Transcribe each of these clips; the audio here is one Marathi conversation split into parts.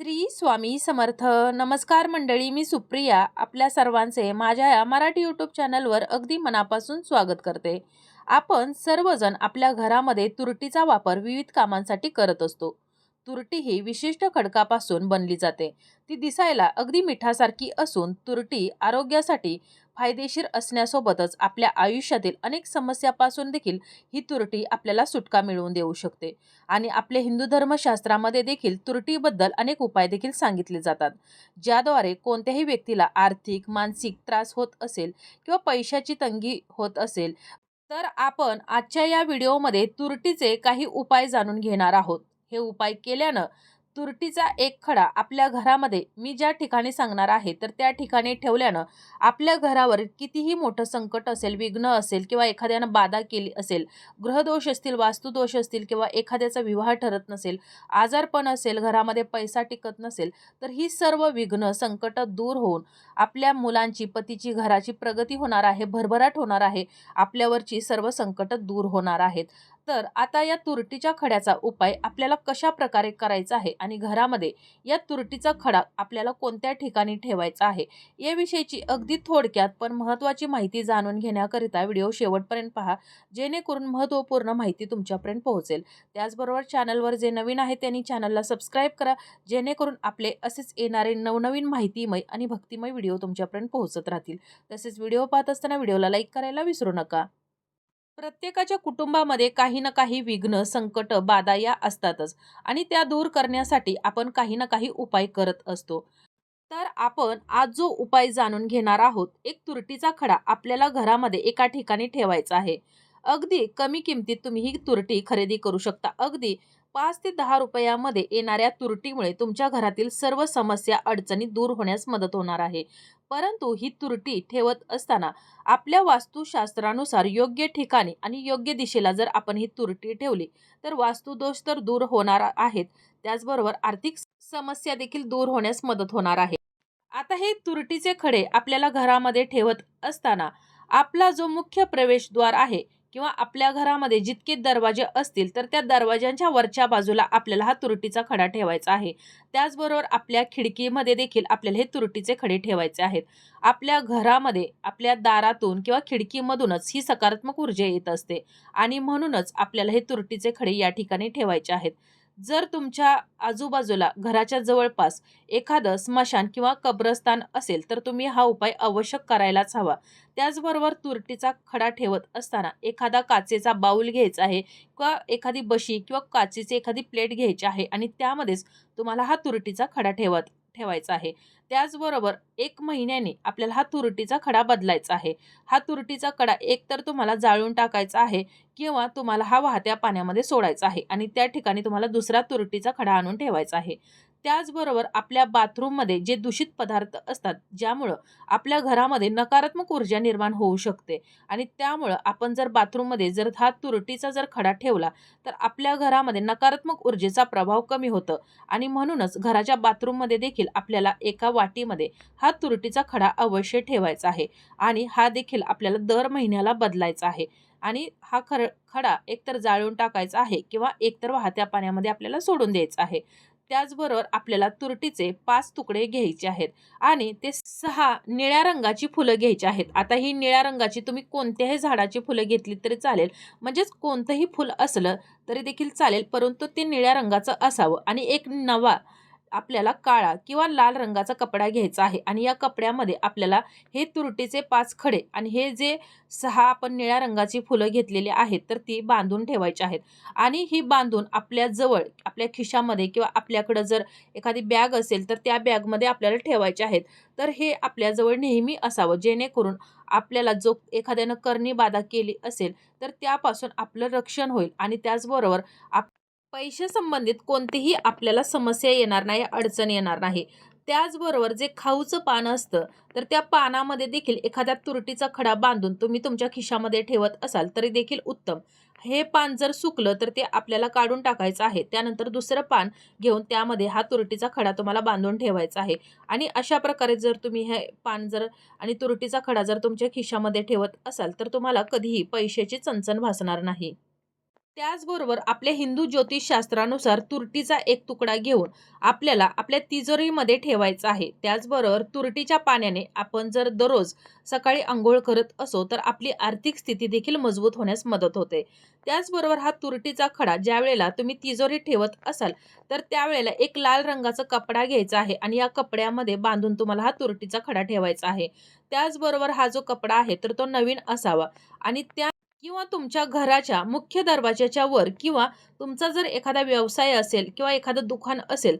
श्री स्वामी समर्थ. नमस्कार मंडळी मी सुप्रिया आपल्या सर्वांचे माझ्या या मराठी यूट्यूब चॅनलवर अगदी मनापासून स्वागत करते. आपण सर्वजण आपल्या घरामध्ये तुरटीचा वापर विविध कामांसाठी करत असतो. तुरटी ही विशिष्ट खडकापासून बनली जाते. ती दिसायला अगदी मिठासारखी असून तुरटी आरोग्यासाठी फायदेशीर असण्यासोबतच आपल्या आयुष्यातील अनेक समस्यापासून देखील ही तुरटी आपल्याला सुटका मिळवून देऊ शकते. आणि आपले हिंदू धर्मशास्त्रामध्ये देखील तुरटीबद्दल अनेक उपाय देखील सांगितले जातात. ज्याद्वारे कोणत्याही व्यक्तीला आर्थिक मानसिक त्रास होत असेल किंवा पैशाची तंगी होत असेल तर आपण आजच्या या व्हिडिओमध्ये तुरटीचे काही उपाय जाणून घेणार आहोत. हे उपाय केल्यानं तुरटीचा एक खडा आपल्या घरामध्ये मी ज्या ठिकाणी सांगणार आहे तर त्या ठिकाणी ठेवल्यानं आपल्या घरावर कितीही मोठं संकट असेल विघ्न असेल किंवा एखाद्यानं बाधा केली असेल ग्रहदोष असतील वास्तुदोष असतील किंवा एखाद्याचा विवाह ठरत नसेल आजारपण असेल घरामध्ये पैसा टिकत नसेल तर ही सर्व विघ्न संकट दूर होऊन आपल्या मुलांची पतीची घराची प्रगती होणार आहे भरभराट होणार आहे आपल्यावरची सर्व संकट दूर होणार आहेत. तर आता या तुरटीच्या खड्याचा उपाय आपल्याला कशा प्रकारे करायचा आहे आणि घरामध्ये या तुरटीचा खडा आपल्याला कोणत्या ठिकाणी ठेवायचा आहे याविषयीची अगदी थोडक्यात पण महत्त्वाची माहिती जाणून घेण्याकरिता व्हिडिओ शेवटपर्यंत पहा जेणेकरून महत्त्वपूर्ण माहिती तुमच्यापर्यंत पोहोचेल. त्याचबरोबर चॅनलवर जे नवीन आहे त्यांनी चॅनलला सबस्क्राईब करा जेणेकरून आपले असेच येणारे नवनवीन माहितीमय आणि भक्तिमय व्हिडिओ तुमच्यापर्यंत पोहोचत राहतील. तसेच व्हिडिओ पाहत असताना व्हिडिओला लाईक करायला विसरू नका. प्रत्येकाच्या कुटुंबामध्ये काही ना काही विघ्न संकट बाधा या असतातच आणि त्या दूर करण्यासाठी आपण काही ना काही उपाय करत असतो. तर आपण आज जो उपाय जाणून घेणार आहोत एक तुरटीचा खडा आपल्याला घरामध्ये एका ठिकाणी ठेवायचा आहे. अगदी कमी किमतीत तुम्ही ही तुरटी खरेदी करू शकता. अगदी पाच ते दहा रुपयामध्ये येणाऱ्या तुरटीमुळे तुमच्या घरातील सर्व समस्या अडचणी दूर होण्यास मदत होणार आहे. परंतु ही तुरटी ठेवत असताना आपल्या वास्तुशास्त्रानुसार योग्य ठिकाणी आणि योग्य दिशेला जर आपण ही तुरटी ठेवली तर वास्तुदोष तर दूर होणार आहेत. त्याचबरोबर आर्थिक समस्या देखील दूर होण्यास मदत होणार आहे. आता हे तुरटीचे खडे आपल्याला घरामध्ये ठेवत असताना आपला जो मुख्य प्रवेशद्वार आहे किंवा आपल्या घरामध्ये जितके दरवाजे असतील तर त्या दरवाज्यांच्या वरच्या बाजूला आपल्याला हा तुरटीचा खडा ठेवायचा आहे. त्याचबरोबर आपल्या खिडकीमध्ये देखील आपल्याला हे तुरटीचे खडे ठेवायचे आहेत. आपल्या घरामध्ये आपल्या दारातून किंवा खिडकीमधूनच ही सकारात्मक ऊर्जा येत असते आणि म्हणूनच आपल्याला हे तुरटीचे खडे या ठिकाणी ठेवायचे आहेत. जर तुमच्या आजूबाजूला घराच्या जवळपास एखादं स्मशान किंवा कब्रस्तान असेल तर तुम्ही हा उपाय आवश्यक करायलाच हवा. त्याचबरोबर तुरटीचा खडा ठेवत असताना एखादा काचेचा बाऊल घ्यायचा आहे किंवा एखादी बशी किंवा काचेची एखादी प्लेट घ्यायची आहे आणि त्यामध्येच तुम्हाला हा तुरटीचा खडा ठेवत ठेवायचा आहे. त्याचबरोबर एक महिन्याने आपल्याला हा तुरटीचा खडा बदलायचा आहे. हा तुरटीचा कडा एकतर तुम्हाला जाळून टाकायचा आहे किंवा तुम्हाला हा वाहत्या पाण्यामध्ये सोडायचा आहे आणि त्या ठिकाणी तुम्हाला दुसरा तुरटीचा खडा आणून ठेवायचा आहे. त्याचबरोबर आपल्या बाथरूममध्ये जे दूषित पदार्थ असतात ज्यामुळं आपल्या घरामध्ये नकारात्मक ऊर्जा निर्माण होऊ शकते. आणि त्यामुळं आपण जर बाथरूममध्ये जर हा तुरटीचा जर खडा ठेवला तर आपल्या घरामध्ये नकारात्मक ऊर्जेचा प्रभाव कमी होतं. आणि म्हणूनच घराच्या बाथरूममध्ये देखील आपल्याला एका वाटीमध्ये हा तुरटीचा खडा अवश्य ठेवायचा आहे. आणि हा देखील आपल्याला दर महिन्याला बदलायचा आहे. आणि हा खर खडा एकतर जाळून टाकायचा आहे किंवा एकतर वाहत्या पाण्यामध्ये आपल्याला सोडून द्यायचा आहे. त्याचबरोबर आपल्याला तुरटीचे पाच तुकडे घ्यायचे आहेत आणि ते सहा निळ्या रंगाची फुलं घ्यायची आहेत. आता ही निळ्या रंगाची तुम्ही कोणत्याही झाडाची फुलं घेतली तरी चालेल. म्हणजेच कोणतंही फुल असलं तरी देखील चालेल परंतु ते निळ्या रंगाचं असावं. आणि एक नवा आपल्याला काळा किंवा लाल रंगाचा कपडा घ्यायचा आहे. आणि या कपड्यामध्ये आपल्याला हे तुरटीचे पाच खडे आणि हे जे सहा आपण निळ्या रंगाची फुलं घेतलेली आहेत तर ती बांधून ठेवायची आहेत. आणि ही बांधून आपल्या जवळ आपल्या खिशामध्ये किंवा आपल्याकडं जर एखादी बॅग असेल तर त्या बॅगमध्ये आपल्याला ठेवायचे आहेत. तर हे आपल्याजवळ नेहमी असावं. जेणेकरून आपल्याला जो एखाद्यानं करणी बाधा केली असेल तर त्यापासून आपलं रक्षण होईल. आणि त्याचबरोबर आप पैशासंबंधित कोणतीही आपल्याला समस्या येणार नाही अडचण येणार नाही. त्याचबरोबर जे खाऊचं पान असतं तर त्या पानामध्ये देखील एखाद्या तुरटीचा खडा बांधून तुम्ही तुमच्या खिशामध्ये ठेवत असाल तरी देखील उत्तम. हे पान जर सुकलं तर ते आपल्याला काढून टाकायचं आहे. त्यानंतर दुसरं पान घेऊन त्यामध्ये हा तुरटीचा खडा तुम्हाला बांधून ठेवायचा आहे. आणि अशा प्रकारे जर तुम्ही हे पान जर आणि तुरटीचा खडा जर तुमच्या खिशामध्ये ठेवत असाल तर तुम्हाला कधीही पैशाची चणचण भासणार नाही. त्याचबरोबर आपल्या हिंदू ज्योतिषशास्त्रानुसार तुरटीचा एक तुकडा घेऊन आपल्याला आपल्या तिजोरीमध्ये ठेवायचा आहे. त्याचबरोबर तुरटीच्या पाण्याने आपण जर दररोज सकाळी आंघोळ करत असो तर आपली आर्थिक स्थिती देखील मजबूत होण्यास मदत होते. त्याचबरोबर हा तुरटीचा खडा ज्या वेळेला तुम्ही तिजोरीत ठेवत असाल तर त्यावेळेला एक लाल रंगाचा कपडा घ्यायचा आहे आणि या कपड्यामध्ये बांधून तुम्हाला हा तुरटीचा खडा ठेवायचा आहे. त्याचबरोबर हा जो कपडा आहे तर तो नवीन असावा आणि त्या किंवा तुमच्या घराच्या मुख्य दरवाजाच्या वर किंवा तुमचा जर एखादा व्यवसाय असेल किंवा एखादं दुकान असेल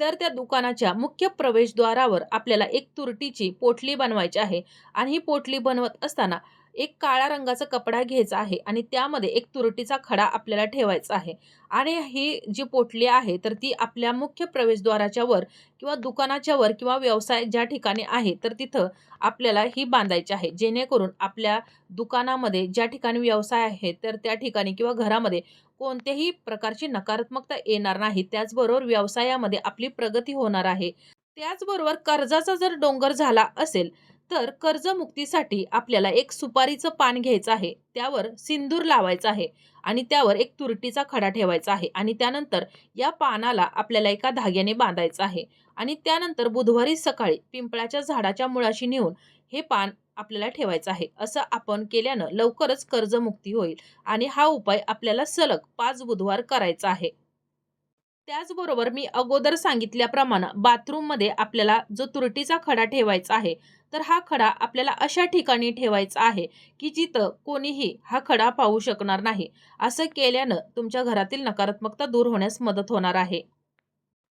तर त्या दुकानाच्या मुख्य प्रवेशद्वारावर आपल्याला एक तुरटीची पोटली बनवायची आहे. आणि ही पोटली बनवत असताना एक काळ्या रंगाचा कपडा घ्यायचा आहे आणि त्यामध्ये एक तुरटीचा खडा आपल्याला ठेवायचा आहे. आणि ही जी पोटली आहे तर ती आपल्या मुख्य प्रवेशद्वाराच्या वर किंवा दुकानाच्या वर किंवा व्यवसाय ज्या ठिकाणी आहे तर तिथं आपल्याला ही बांधायची आहे. जेणेकरून आपल्या दुकानामध्ये ज्या ठिकाणी व्यवसाय आहे तर त्या ठिकाणी किंवा घरामध्ये कोणत्याही प्रकारची नकारात्मकता येणार नाही. त्याचबरोबर व्यवसायामध्ये आपली प्रगती होणार आहे. त्याचबरोबर कर्जाचा जर डोंगर झाला असेल तर कर्जमुक्तीसाठी आपल्याला एक सुपारीचं पान घ्यायचं आहे. त्यावर सिंदूर लावायचं आहे आणि त्यावर एक तुरटीचा खडा ठेवायचा आहे आणि त्यानंतर या पानाला आपल्याला एका धाग्याने बांधायचं आहे आणि त्यानंतर बुधवारी सकाळी पिंपळाच्या झाडाच्या मुळाशी नेऊन हे पान आपल्याला ठेवायचं आहे. असं आपण केल्यानं लवकरच कर्जमुक्ती होईल आणि हा उपाय आपल्याला सलग पाच बुधवार करायचा आहे. त्याचबरोबर मी अगोदर सांगितल्याप्रमाणे बाथरूममध्ये आपल्याला जो तुरटीचा खडा ठेवायचा आहे तर हा खडा आपल्याला अशा ठिकाणी ठेवायचा आहे की जिथं कोणीही हा खडा पाहू शकणार नाही. असं केल्यानं तुमच्या घरातील नकारात्मकता दूर होण्यास मदत होणार आहे.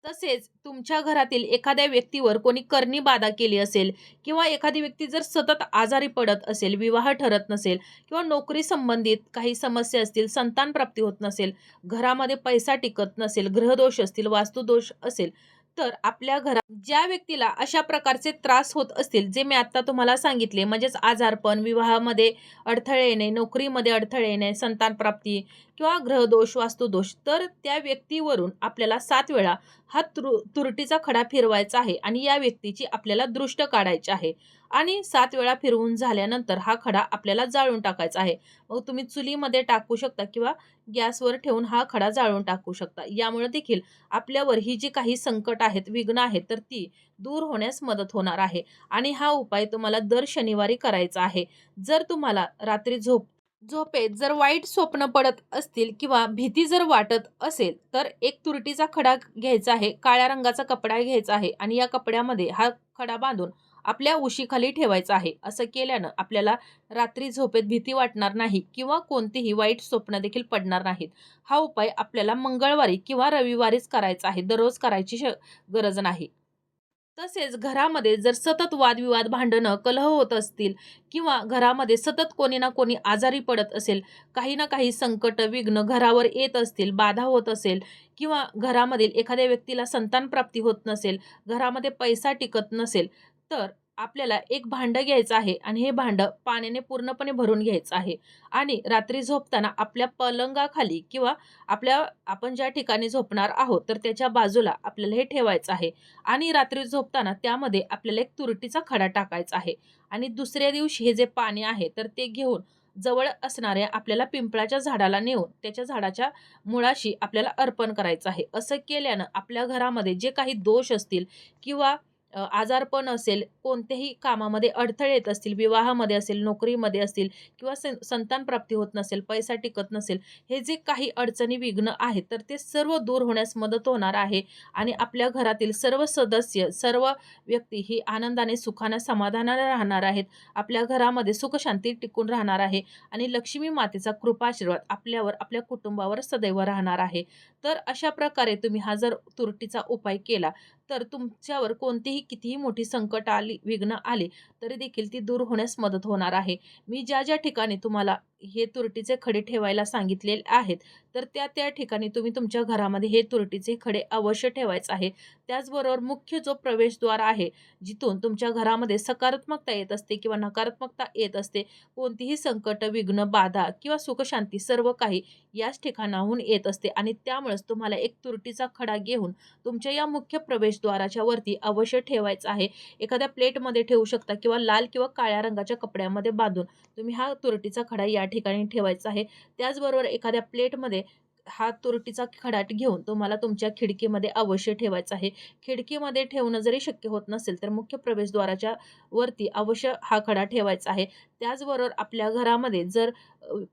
तसेच तुमच्या घरातील एखाद्या व्यक्तीवर कोणी करणी बाधा केली असेल किंवा एखादी व्यक्ती जर सतत आजारी पडत असेल विवाह ठरत नसेल किंवा नोकरी संबंधित काही समस्या असतील संतान प्राप्ती होत नसेल घरामध्ये पैसा टिकत नसेल ग्रहदोष असतील वास्तुदोष असेल तर आपल्या घरात ज्या व्यक्तीला अशा प्रकारचे त्रास होत असतील जे मी आता तुम्हाला सांगितले म्हणजेच आजारपण विवाहामध्ये अडथळे येणे नोकरीमध्ये अडथळे येणे संतान प्राप्ती किंवा ग्रहदोष वास्तुदोष तर त्या व्यक्तीवरून आपल्याला सात वेळा हा तुर तुरटीचा खडा फिरवायचा आहे आणि या व्यक्तीची आपल्याला दृष्ट काढायची आहे. आणि सात वेळा फिरवून झाल्यानंतर हा खडा आपल्याला जाळून टाकायचा आहे. मग तुम्ही चुलीमध्ये टाकू शकता किंवा गॅसवर ठेवून हा खडा जाळून टाकू शकता. यामुळे देखील आपल्यावर ही जी काही संकट आहेत विघ्न आहेत तर ती दूर होण्यास मदत होणार आहे. आणि हा उपाय तुम्हाला दर शनिवारी करायचा आहे. जर तुम्हाला रात्री झोप झोपेत जर वाईट स्वप्न पडत असतील किंवा भीती जर वाटत असेल तर एक तुरटीचा खडा घ्यायचा आहे. काळ्या रंगाचा कपडा घ्यायचा आहे आणि या कपड्यामध्ये हा खडा बांधून आपल्या उशीखाली ठेवायचं आहे. असं केल्यानं आपल्याला रात्री झोपेत भीती वाटणार नाही किंवा कोणतीही वाईट स्वप्न देखील पडणार नाहीत. हा उपाय आपल्याला मंगळवारी किंवा रविवारीच करायचा आहे. दररोज करायची श गरज नाही. तसेच घरामध्ये जर सतत वादविवाद भांडणं कलह होत असतील किंवा घरामध्ये सतत कोणी ना कोणी आजारी पडत असेल काही ना काही संकट विघ्न घरावर येत असतील बाधा होत असेल किंवा घरामधील एखाद्या व्यक्तीला संतान प्राप्ती होत नसेल घरामध्ये पैसा टिकत नसेल तर आपल्याला एक भांडं घ्यायचं आहे आणि हे भांडं पाण्याने पूर्णपणे भरून घ्यायचं आहे. आणि रात्री झोपताना आपल्या पलंगाखाली किंवा आपल्या आपण ज्या ठिकाणी झोपणार आहोत तर त्याच्या बाजूला आपल्याला हे ठेवायचं आहे. आणि रात्री झोपताना त्यामध्ये आपल्याला एक तुरटीचा खडा टाकायचा आहे. आणि दुसऱ्या दिवशी हे जे पाणी आहे तर ते घेऊन जवळ असणाऱ्या आपल्याला पिंपळाच्या झाडाला नेऊन त्याच्या झाडाच्या मुळाशी आपल्याला अर्पण करायचं आहे. असं केल्यानं आपल्या घरामध्ये जे काही दोष असतील किंवा आजारपण असेल कोणत्याही कामामध्ये अडथळे येत असतील विवाहामध्ये असेल नोकरीमध्ये असतील किंवा सं संतान प्राप्ती होत नसेल पैसा टिकत नसेल हे जे काही अडचणी विघ्न आहेत तर ते सर्व दूर होण्यास मदत होणार आहे आणि आपल्या घरातील सर्व सदस्य सर्व व्यक्ती ही आनंदाने सुखाने समाधानाने राहणार आहेत. आपल्या घरामध्ये सुखशांती टिकून राहणार आहे आणि लक्ष्मी मातेचा कृपाशीर्वाद आपल्यावर आपल्या कुटुंबावर सदैव राहणार आहे. तर अशा प्रकारे तुम्ही हा जर तुरटीचा उपाय केला तर तुमच्यावर कोणतीही कितीही मोठी संकट आली विघ्न आले तरी देखील ती दूर होण्यास मदत होणार आहे. मी ज्या ज्या ठिकाणी तुम्हाला हे तुरटीचे खडे ठेवायला सांगितलेले आहेत. तर त्या त्या ठिकाणी तुम्ही तुमच्या घरामध्ये हे तुरटीचे खडे अवश्य ठेवायचे आहे. त्याचबरोबर मुख्य जो प्रवेशद्वार आहे जिथून तुमच्या घरामध्ये सकारात्मकता येत असते किंवा नकारात्मकता येत असते कोणतीही संकट विघ्न बाधा किंवा सुखशांती सर्व काही याच ठिकाणाहून येत असते आणि त्यामुळेच तुम्हाला एक तुरटीचा खडा घेऊन तुमच्या या मुख्य प्रवेशद्वाराच्या वरती अवश्य ठेवायचा आहे. एखाद्या प्लेटमध्ये ठेवू शकता किंवा लाल किंवा काळ्या रंगाच्या कपड्यामध्ये बांधून तुम्ही हा तुरटीचा खडा या या ठिकाणी ठेवायचा आहे. त्याचबरोबर एखाद्या प्लेटमध्ये हा तुरटीचा खडाट घेऊन तुम्हाला तुमच्या खिडकीमध्ये अवश्य ठेवायचा आहे. खिडकीमध्ये ठेवणं जरी शक्य होत नसेल तर मुख्य प्रवेशद्वाराच्या वरती अवश्य हा खडा ठेवायचा आहे. त्याचबरोबर आपल्या घरामध्ये जर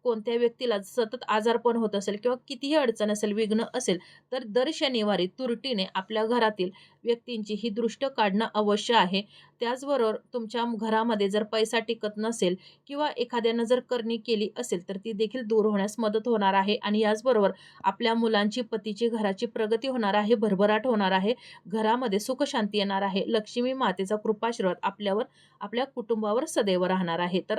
कोणत्या व्यक्तीला सतत आजारपण होत असेल किंवा कितीही अडचण असेल विघ्न असेल तर दर शनिवारी तुरटीने आपल्या घरातील व्यक्तींची ही दृष्ट काढणं अवश्य आहे. त्याचबरोबर तुमच्या घरामध्ये जर पैसा टिकत नसेल किंवा एखाद्यानं जर करणी केली असेल तर ती देखील दूर होण्यास मदत होणार आहे. आणि याचबरोबर आपल्या मुलांची पतीची घराची प्रगती होणार आहे भरभराट होणार आहे घरामध्ये सुखशांती येणार आहे. लक्ष्मी मातेचा कृपाशीर्वाद आपल्यावर आपल्या कुटुंबावर सदैव राहणार आहे. तर